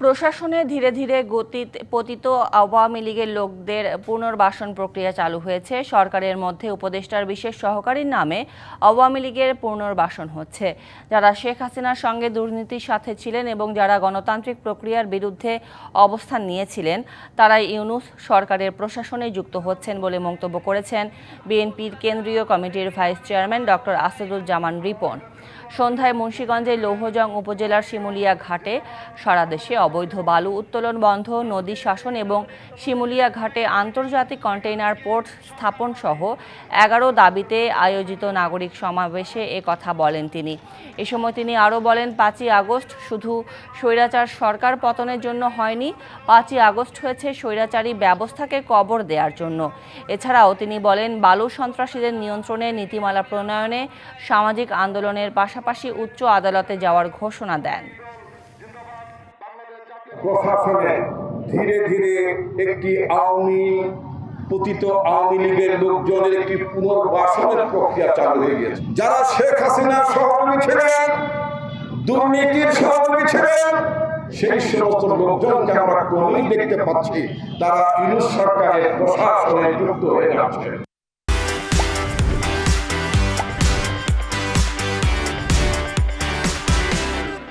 প্রশাসনে ধীরে ধীরে গতি পতিত আওয়ামী লীগের লোকদের পুনর্বাসন প্রক্রিয়া চালু হয়েছে। সরকারের মধ্যে উপদেষ্টার বিশেষ সহকারীর নামে আওয়ামী লীগের পুনর্বাসন হচ্ছে। যারা শেখ হাসিনার সঙ্গে দুর্নীতির সাথে ছিলেন এবং যারা গণতান্ত্রিক প্রক্রিয়ার বিরুদ্ধে অবস্থান নিয়েছিলেন, তারাই ইউনুস সরকারের প্রশাসনে যুক্ত হচ্ছেন বলে মন্তব্য করেছেন বিএনপির কেন্দ্রীয় কমিটির vice chairman doctor Asaduzzaman Ripon. সন্ধ্যায় মুন্সীগঞ্জের লৌহজং উপজেলার শিমুলিয়া ঘাটে সারা দেশে অবৈধ বালু উত্তোলন বন্ধ, নদী শাসন এবং শিমুলিয়া ঘাটে আন্তর্জাতিক কন্টেইনার পোর্ট স্থাপন সহ এগারো দাবিতে আয়োজিত নাগরিক সমাবেশে এ কথা বলেন তিনি। এ সময় তিনি আরও বলেন, পাঁচই আগস্ট শুধু স্বৈরাচার সরকার পতনের জন্য হয়নি, পাঁচই আগস্ট হয়েছে স্বৈরাচারী ব্যবস্থাকে কবর দেওয়ার জন্য। এছাড়াও তিনি বলেন, বালু সন্ত্রাসীদের নিয়ন্ত্রণে নীতিমালা প্রণয়নে সামাজিক আন্দোলনের পাশাপাশি উচ্চ আদালতে যাওয়ার ঘোষণা দেন। প্রশাসনে ধীরে ধীরে একটি আওয়ামী, পতিত আওয়ামী লীগের লোকজনের একটি পুনর্বাসনের প্রক্রিয়া চালু হয়ে গেছে যারা শেখ হাসিনার সহযোগী ছিলেন, দুর্নীতির সহযোগী ছিলেন, সেই সমস্ত লোকজনকে আমরা ক্রমেই দেখতে পাচ্ছি তারা ইউনুস সরকারের প্রশাসনে যুক্ত হয়ে যাচ্ছে।